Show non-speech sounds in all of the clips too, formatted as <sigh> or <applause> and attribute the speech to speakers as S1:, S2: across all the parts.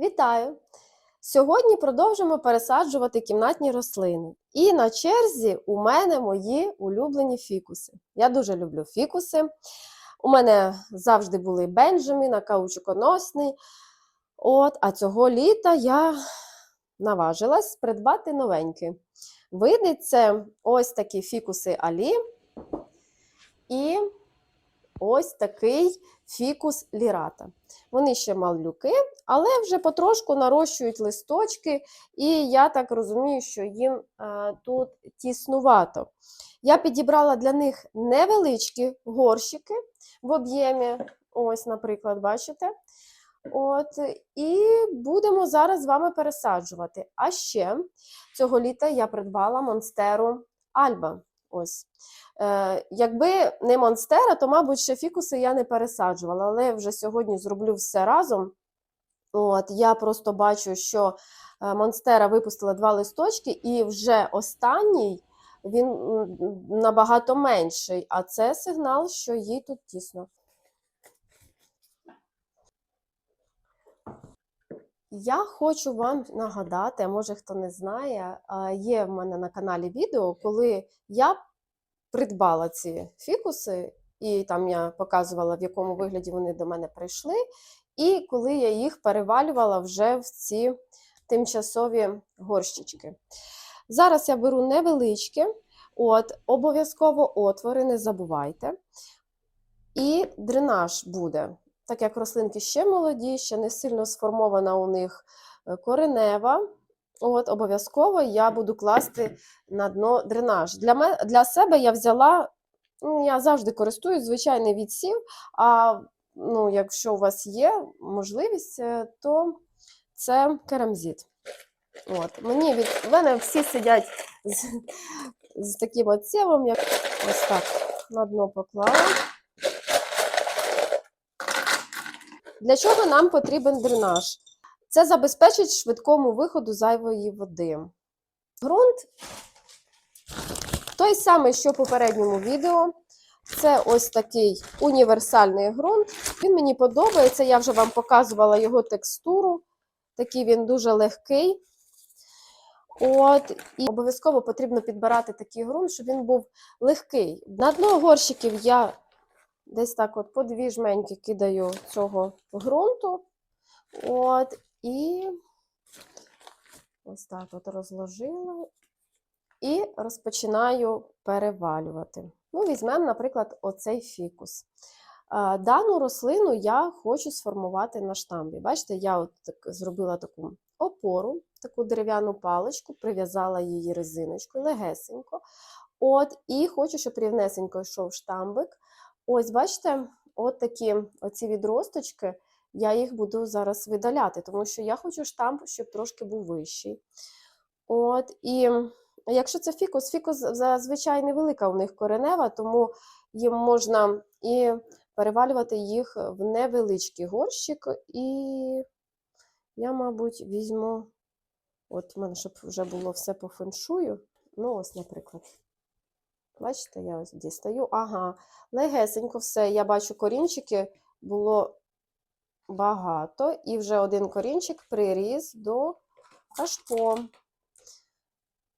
S1: Вітаю! Сьогодні продовжимо пересаджувати кімнатні рослини. І на черзі у мене мої улюблені фікуси. Я дуже люблю фікуси. У мене завжди були бенджамін, каучуконосний. От, а цього літа я наважилась придбати новенькі. Види це ось такі фікуси Алі і ось такий фікус лірата. Вони ще малюки, але вже потрошку нарощують листочки, і я так розумію, що їм е, тут тіснувато. Я підібрала для них невеличкі горщики в об'ємі. Ось, наприклад, бачите? От, і будемо зараз з вами пересаджувати. А ще цього літа я придбала монстеру Альба. Ось. Е, якби не монстера, то, мабуть, ще фікуси я не пересаджувала, але вже сьогодні зроблю все разом. От, я просто бачу, що е, монстера випустила два листочки, і вже останній він набагато менший, а це сигнал, що їй тут тісно. Я хочу вам нагадати, а може хто не знає, є в мене на каналі відео, коли я придбала ці фікуси, і там я показувала, в якому вигляді вони до мене прийшли, і коли я їх перевалювала вже в ці тимчасові горщички. Зараз я беру невеличкі, от, обов'язково отвори, не забувайте. І дренаж буде так як рослинки ще молоді, ще не сильно сформована у них е, коренева. От, Обов'язково я буду класти на дно дренаж. Для мен, для себе я взяла, ну, я завжди користуюсь звичайний відсів, а ну, якщо у вас є можливість, е, то це керамзит. От, мені від в мене всі сидять з, з таким отсівом, як ось так на дно поклала. Для чого нам потрібен дренаж? Це забезпечить швидкому виходу зайвої води. Ґрунт той самий, що в попередньому відео. Це ось такий універсальний ґрунт. Він мені подобається, я вже вам показувала його текстуру. Такий він дуже легкий. От, І обов'язково потрібно підбирати такий ґрунт, щоб він був легкий. На дно горщиків я Десь так от по дві жменьки кидаю цього ґрунту. От, і ось так от розложила. І розпочинаю перевалювати. Ну, Візьмемо, наприклад, оцей фікус. Дану рослину я хочу сформувати на штамбі. Бачите, я от так зробила таку опору, таку дерев'яну паличку, прив'язала її резиночкою легесенько. От, І хочу, щоб рівнесенько йшов штамбик. Ось, бачите, от такі оці відросточки, я їх буду зараз видаляти, тому що я хочу штамп, щоб трошки був вищий. От, І якщо це фікус, фікус зазвичай невелика у них коренева, тому їм можна і перевалювати їх в невеличкий горщик. І я, мабуть, візьму, от в мене, щоб вже було все по феншую. Ну, ось, наприклад. Бачите, я ось дістаю. Ага, легесенько все. Я бачу корінчики було багато, і вже один корінчик приріс до кашпо.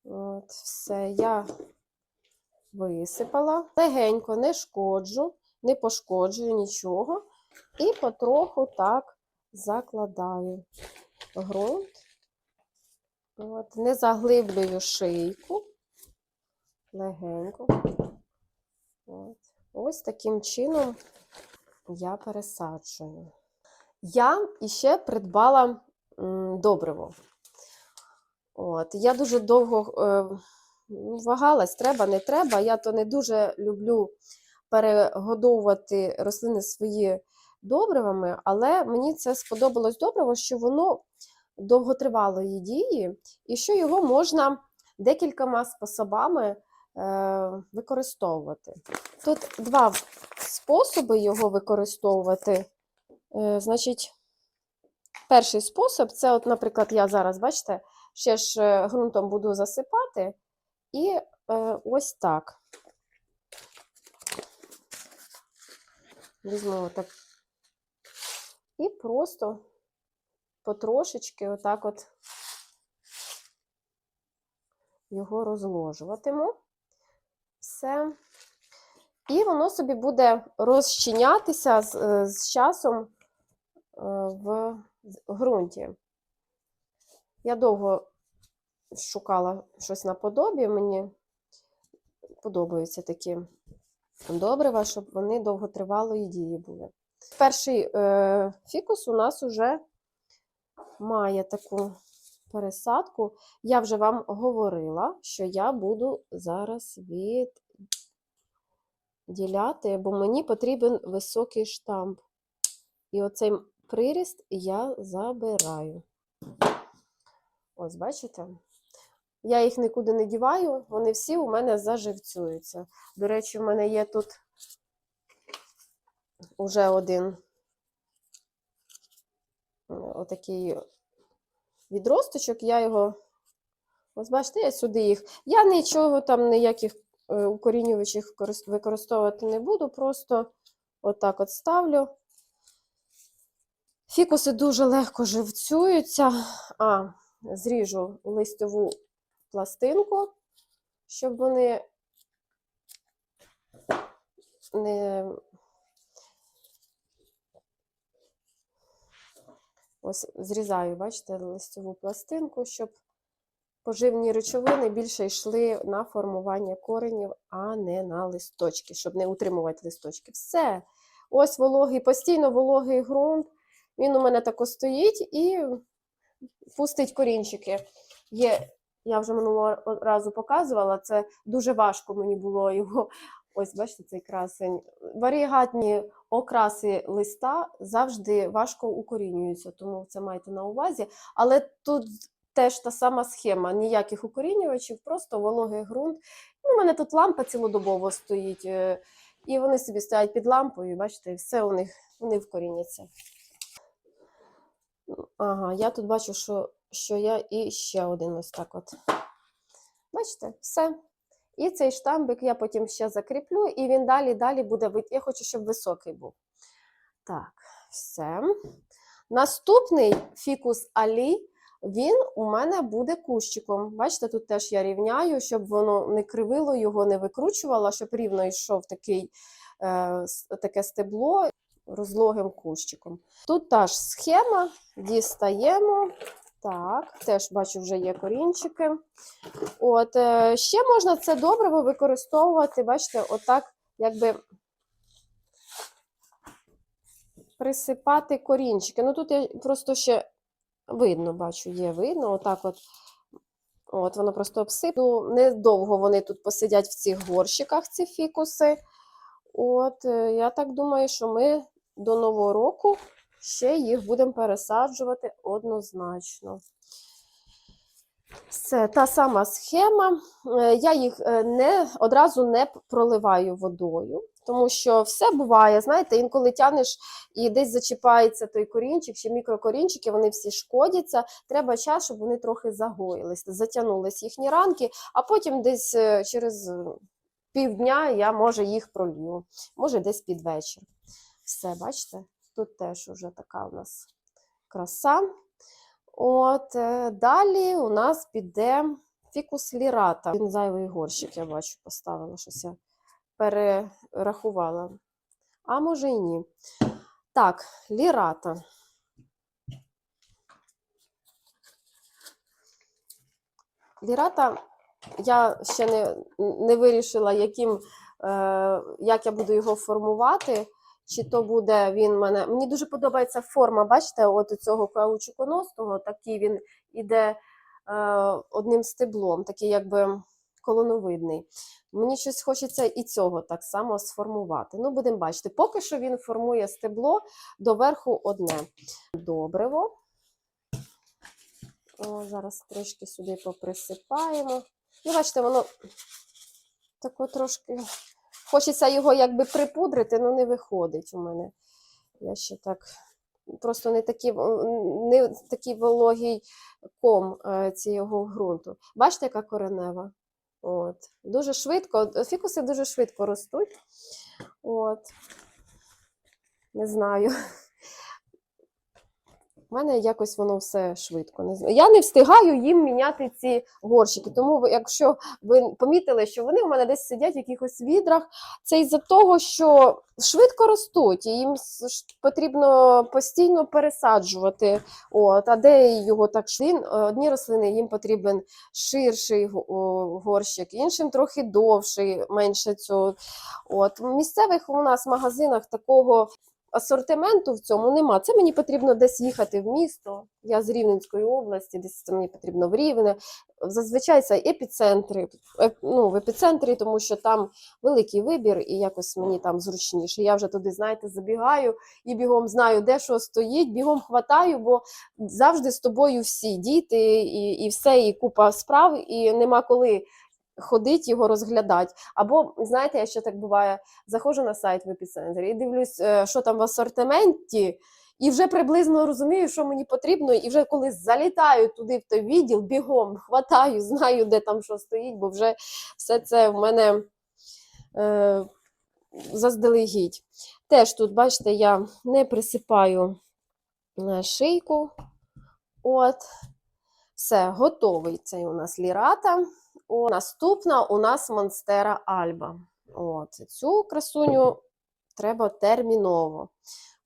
S1: От, Все, я висипала. Легенько не шкоджу, не пошкоджую нічого. І потроху так закладаю ґрунт. От, Не заглиблюю шийку легенько. От. Ось таким чином я пересаджую. Я іще придбала добриво. От. Я дуже довго е, вагалась, треба, не треба. Я то не дуже люблю перегодовувати рослини свої добривами, але мені це сподобалось добриво, що воно довготривалої дії, і що його можна декількома способами використовувати. Тут два способи його використовувати. Е, значить, перший спосіб це, от, наприклад, я зараз, бачите, ще ж е, ґрунтом буду засипати, і ось так. Візьму так. І просто потрошечки отак от його розложуватиму. Все. І воно собі буде розчинятися з, е, з часом е, в ґрунті. Я довго шукала щось наподобі, мені подобаються такі добрива, щоб вони довготривалої дії були. Перший е, фікус у нас уже має таку пересадку. Я вже вам говорила, що я буду зараз відділяти, бо мені потрібен високий штамп. І оцей приріст я забираю. Ось, бачите? Я їх нікуди не діваю, вони всі у мене заживцюються. До речі, у мене є тут уже один е, отакий відросточок, я його, ось бачите, я сюди їх. Я нічого там, ніяких е, укорінювачів корис- використовувати не буду, просто отак от ставлю. Фікуси дуже легко живцюються. А, зріжу листову пластинку, щоб вони не ось зрізаю, бачите, листову пластинку, щоб поживні речовини більше йшли на формування коренів, а не на листочки, щоб не утримувати листочки. Все. Ось вологий, постійно вологий ґрунт. Він у мене тако стоїть і пустить корінчики. Є, я вже минулого разу показувала, це дуже важко мені було його. Ось, бачите, цей красень. Варігатні окраси листа завжди важко укорінюються, тому це майте на увазі. Але тут теж та сама схема: ніяких укорінювачів, просто вологий ґрунт. Ну, у мене тут лампа цілодобово стоїть, е, і вони собі стоять під лампою, бачите, все у них вони вкоріняться. Ага, я тут бачу, що, що я і ще один ось так от. Бачите, все. І цей штамбик я потім ще закріплю, і він далі далі буде вит- Я хочу, щоб високий був. Так, все. Наступний фікус Алі, він у мене буде кущиком. Бачите, тут теж я рівняю, щоб воно не кривило його, не викручувало, щоб рівно йшов такий, е, таке стебло розлогим кущиком. Тут та ж схема, дістаємо. Так, теж бачу, вже є корінчики. От, е, ще можна це добриво використовувати, бачите, отак, якби присипати корінчики. Ну тут я просто ще видно, бачу, є видно, отак от. От, воно просто обсипну. Недовго вони тут посидять в цих горщиках, ці фікуси. От, е, я так думаю, що ми до Нового року ще їх будемо пересаджувати однозначно. Це та сама схема. Е, Я їх е, не, одразу не проливаю водою, тому що все буває, знаєте, інколи тянеш і десь зачіпається той корінчик чи мікрокорінчики, вони всі шкодяться. Треба час, щоб вони трохи загоїлись, затягнулись їхні ранки, а потім десь е, через е, півдня я може їх пролью, може десь під вечір. Все, бачите, тут теж уже така у нас краса. От, е, далі у нас піде фікус лірата. Він зайвий горщик, я бачу, поставила щось перерахувала. А може і ні. Так, лірата. Лірата я ще не, не вирішила, яким, е, як я буду його формувати. Чи то буде він мене. Мені дуже подобається форма, бачите, от цього каучуконосного, такий він іде е, одним стеблом, такий якби колоновидний. Мені щось хочеться і цього так само сформувати. Ну, будемо бачити. Поки що він формує стебло доверху одне. Добриво. О, зараз трішки сюди поприсипаємо. Ну, бачите, воно тако трошки. Хочеться його якби припудрити, але не виходить у мене. Я ще так. Просто не такий, не такий вологий ком е, цього ґрунту. Бачите, яка коренева? От. Дуже швидко, фікуси дуже швидко ростуть. От. Не знаю. У мене якось воно все швидко. Я не встигаю їм міняти ці горщики. Тому, якщо ви помітили, що вони у мене десь сидять в якихось відрах, це із-за того, що швидко ростуть, і їм потрібно постійно пересаджувати. От, а де його так швидко? Одні рослини їм потрібен ширший горщик, іншим трохи довший, менше цього. От, в місцевих у нас магазинах такого асортименту в цьому нема. Це мені потрібно десь їхати в місто. Я з Рівненської області, десь це мені потрібно в Рівне. Зазвичай це епіцентри. Ну, в епіцентрі, тому що там великий вибір, і якось мені там зручніше. Я вже туди, знаєте, забігаю і бігом знаю, де що стоїть, бігом хватаю, бо завжди з тобою всі діти, і, і все, і купа справ, і нема коли ходить його розглядати. Або, знаєте, я ще так буває, заходжу на сайт в епіцентрі і дивлюсь, е, що там в асортименті, і вже приблизно розумію, що мені потрібно, і вже коли залітаю туди в той відділ, бігом хватаю, <laughs> знаю, де там що стоїть, бо вже все це в мене е, заздалегідь. Теж тут, бачите, я не присипаю е, шийку. От, все, готовий цей у нас лірата. О, наступна у нас Монстера Альба. От, цю красуню треба терміново.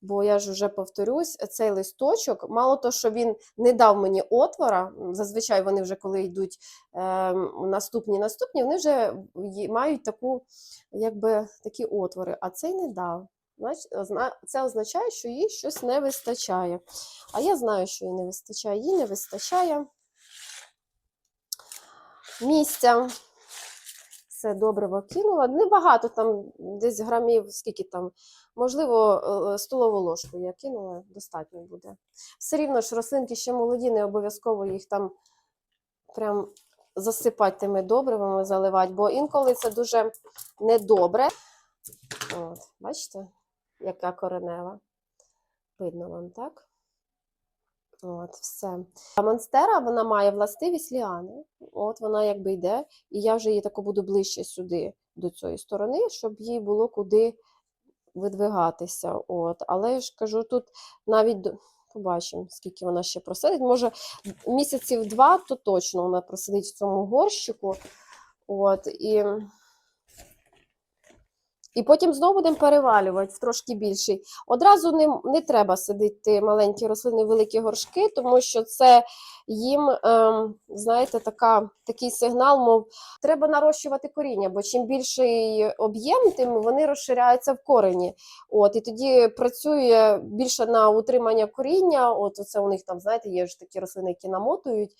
S1: Бо я ж вже повторюсь, цей листочок, мало того, що він не дав мені отвора, зазвичай вони вже коли йдуть е, наступні наступні, вони вже мають таку, якби, такі отвори, а цей не дав. Це означає, що їй щось не вистачає. А я знаю, що їй не вистачає. Їй не вистачає місця. Все добриво кинула. Небагато там, десь грамів, скільки там, можливо, е, столову ложку я кинула, достатньо буде. Все рівно ж рослинки ще молоді, не обов'язково їх там прям засипати тими добривами, заливати, бо інколи це дуже недобре. От, бачите, яка коренева. Видно вам, так? От, все. А монстера вона має властивість ліани. От вона якби йде, і я вже її тако буду ближче сюди, до цієї сторони, щоб їй було куди видвигатися. От. Але я ж кажу, тут навіть побачимо, скільки вона ще просидить. Може, місяців два, то точно вона просидить в цьому горщику. От, і... І потім знову будемо перевалювати в трошки більший. Одразу не, не треба садити маленькі рослини великі горшки, тому що це їм, ем, знаєте, така, такий сигнал, мов треба нарощувати коріння, бо чим більший об'єм, тим вони розширяються в корені. От, і тоді працює більше на утримання коріння. От це у них там, знаєте, є ж такі рослини, які намотують.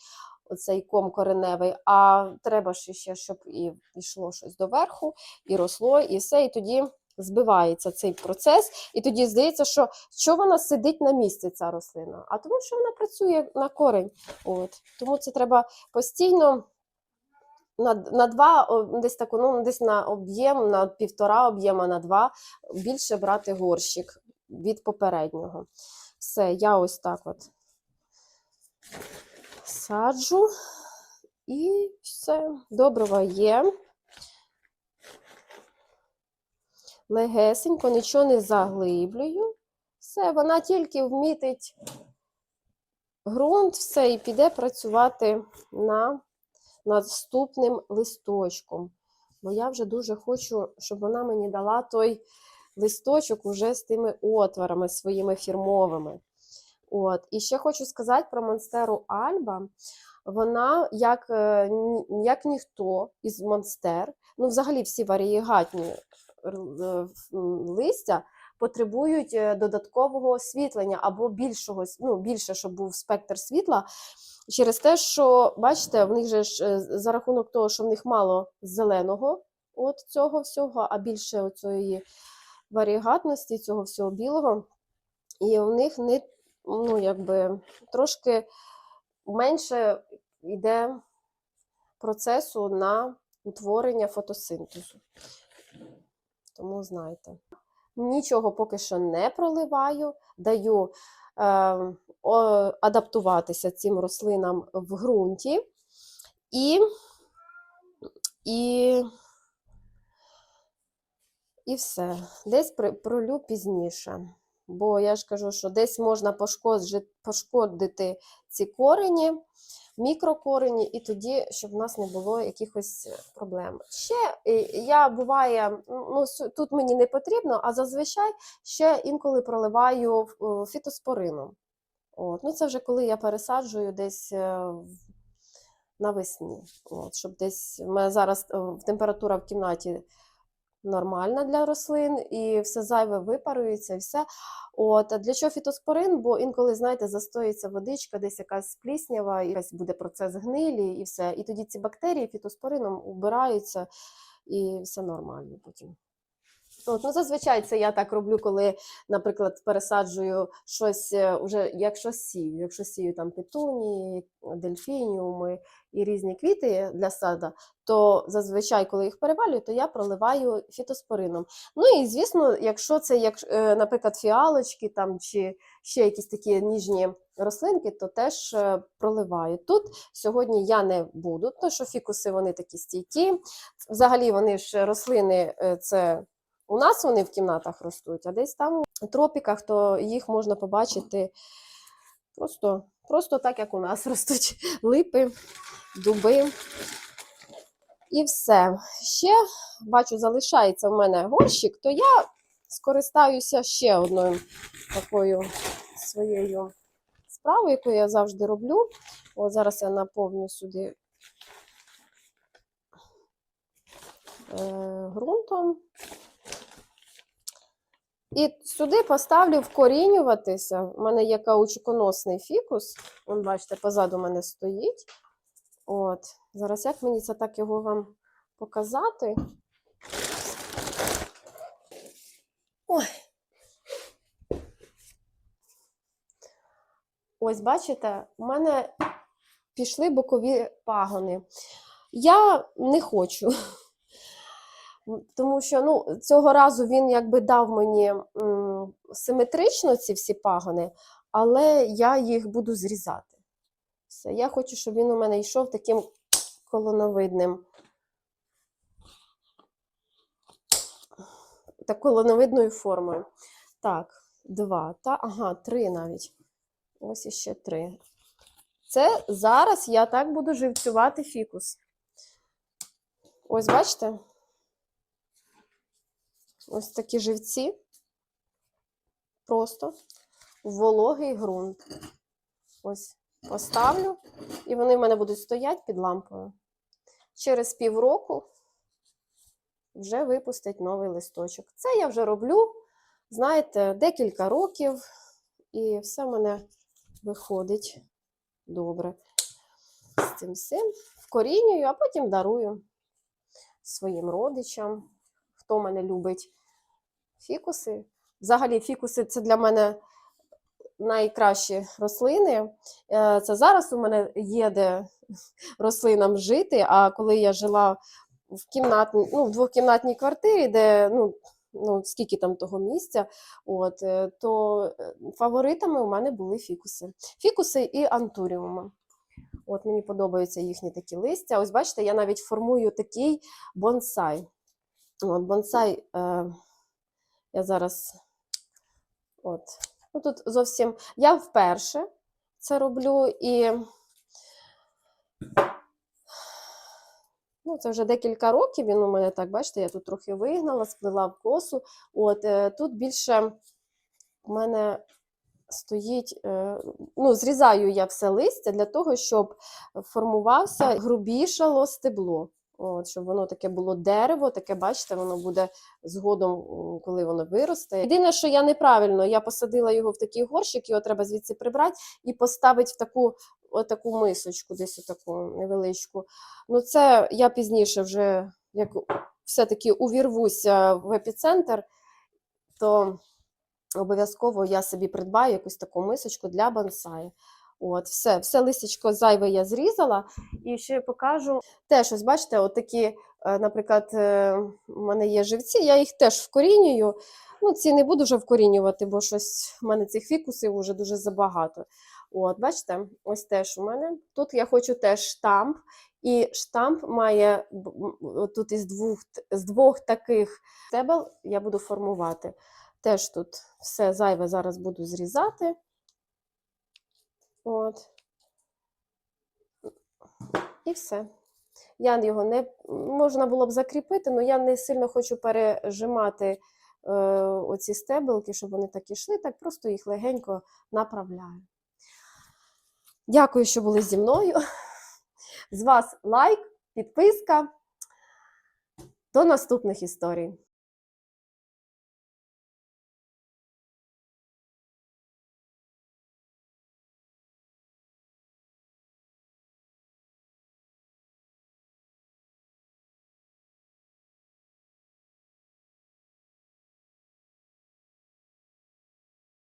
S1: Оцей ком кореневий, а треба ж ще, щоб і йшло щось доверху, і росло, і все. І тоді збивається цей процес, і тоді здається, що, що вона сидить на місці, ця рослина, а тому, що вона працює на корень. От. Тому це треба постійно на, на два, десь таку, ну, десь на об'єм, на півтора об'єма, на два більше брати горщик від попереднього. Все, я ось так от саджу. І все, добрива є. Легесенько, нічого не заглиблюю. Все, вона тільки вмітить ґрунт, все, і піде працювати на наступним листочком. Бо я вже дуже хочу, щоб вона мені дала той листочок уже з тими отворами своїми фірмовими. От. І ще хочу сказати про монстеру Альба. Вона, як, е, як ніхто із монстер, ну, взагалі всі варієгатні е, м, листя потребують е, додаткового освітлення або більшого, ну, більше, щоб був спектр світла. Через те, що, бачите, в них же ж е, за рахунок того, що в них мало зеленого от цього всього, а більше цієї варієгатності, цього всього білого, і в них не, ну, якби, трошки менше йде процесу на утворення фотосинтезу. Тому знайте. Нічого поки що не проливаю, даю е, о, адаптуватися цим рослинам в ґрунті і, і, і все. Десь пролю пізніше. Бо я ж кажу, що десь можна пошкодити ці корені, мікрокорені, і тоді, щоб в нас не було якихось е, проблем. Ще е, я буває, ну тут мені не потрібно, а зазвичай ще інколи проливаю е, фітоспорином. От. Ну, це вже коли я пересаджую десь навесні. От, щоб десь у мене зараз температура в кімнаті нормальна для рослин, і все зайве випарується, і все. От, для чого фітоспорин? Бо інколи, знаєте, застоїться водичка, десь якась пліснява, і якась буде процес гнилі, і все. І тоді ці бактерії фітоспорином убираються, і все нормально потім. От, ну, зазвичай це я так роблю, коли, наприклад, пересаджую щось е, уже, якщо сію, якщо сію там петунії, дельфініуми і різні квіти для сада, то зазвичай, коли їх перевалюю, то я проливаю фітоспорином. Ну і звісно, якщо це, як, е, наприклад, фіалочки там чи ще якісь такі ніжні рослинки, то теж е, проливаю. Тут сьогодні я не буду, тому що фікуси вони такі стійкі. Взагалі вони ж рослини, це у нас вони в кімнатах ростуть, а десь там у тропіках, то їх можна побачити просто, просто так, як у нас <laughs> ростуть липи, дуби. І все. Ще бачу, залишається в мене горщик, то я скористаюся ще одною такою своєю справою, яку я завжди роблю. От зараз я наповню сюди е, ґрунтом. І сюди поставлю вкорінюватися. У мене є каучуконосний фікус. Вон, бачите, позаду мене стоїть. От. Зараз як мені це так його вам показати? Ой. Ось, бачите, у мене пішли бокові пагони. Я не хочу. Тому що ну, цього разу він якби дав мені м, симетрично ці всі пагони, але я їх буду зрізати. Все. Я хочу, щоб він у мене йшов таким колоновидним. Так, колоновидною формою. Так, два. Та, ага, три навіть. Ось іще три. Це зараз я так буду живцювати фікус. Ось, бачите? Ось такі живці. Просто вологий ґрунт. Ось поставлю, і вони в мене будуть стояти під лампою. Через півроку вже випустить новий листочок. Це я вже роблю, знаєте, декілька років, і все в мене виходить добре. З цим всім вкорінюю, а потім дарую своїм родичам хто мене любить фікуси. Взагалі, фікуси це для мене найкращі рослини. Е, Це зараз у мене є де рослинам жити. А коли я жила в кімнатній, ну, в двохкімнатній квартирі, де ну, ну, скільки там того місця, от, е, то е, фаворитами у мене були фікуси. Фікуси і антуріуми. От мені подобаються їхні такі листя. Ось бачите, я навіть формую такий бонсай. От, бонсай, е, я зараз. От. Ну, тут зовсім. Я вперше це роблю і. Ну, це вже декілька років. Він у мене так, бачите, я тут трохи вигнала, сплела в косу. От, е, тут більше у мене стоїть, е, ну, зрізаю я все листя для того, щоб формувався, грубішало стебло. От, щоб воно таке було дерево, таке, бачите, воно буде згодом, коли воно виросте. Єдине, що я неправильно, я посадила його в такий горщик, його треба звідси прибрати і поставити в таку, отаку мисочку, десь отаку невеличку. Ну, це я пізніше вже, як все-таки увірвуся в епіцентр, то обов'язково я собі придбаю якусь таку мисочку для бонсаю. От, все, все листячко зайве я зрізала. І ще покажу теж, ось бачите, от такі, е, наприклад, е, у мене є живці, я їх теж вкорінюю. Ну, ці не буду вже вкорінювати, бо щось в мене цих фікусів вже дуже забагато. От, бачите, ось теж у мене. Тут я хочу теж штамп, і штамп має тут із двох, з двох таких стебел я буду формувати. Теж тут все зайве зараз буду зрізати. От. І все. Я його не можна було б закріпити, але я не сильно хочу пережимати е, оці стебелки, щоб вони так ішли, так просто їх легенько направляю. Дякую, що були зі мною. З вас лайк, підписка. До наступних історій.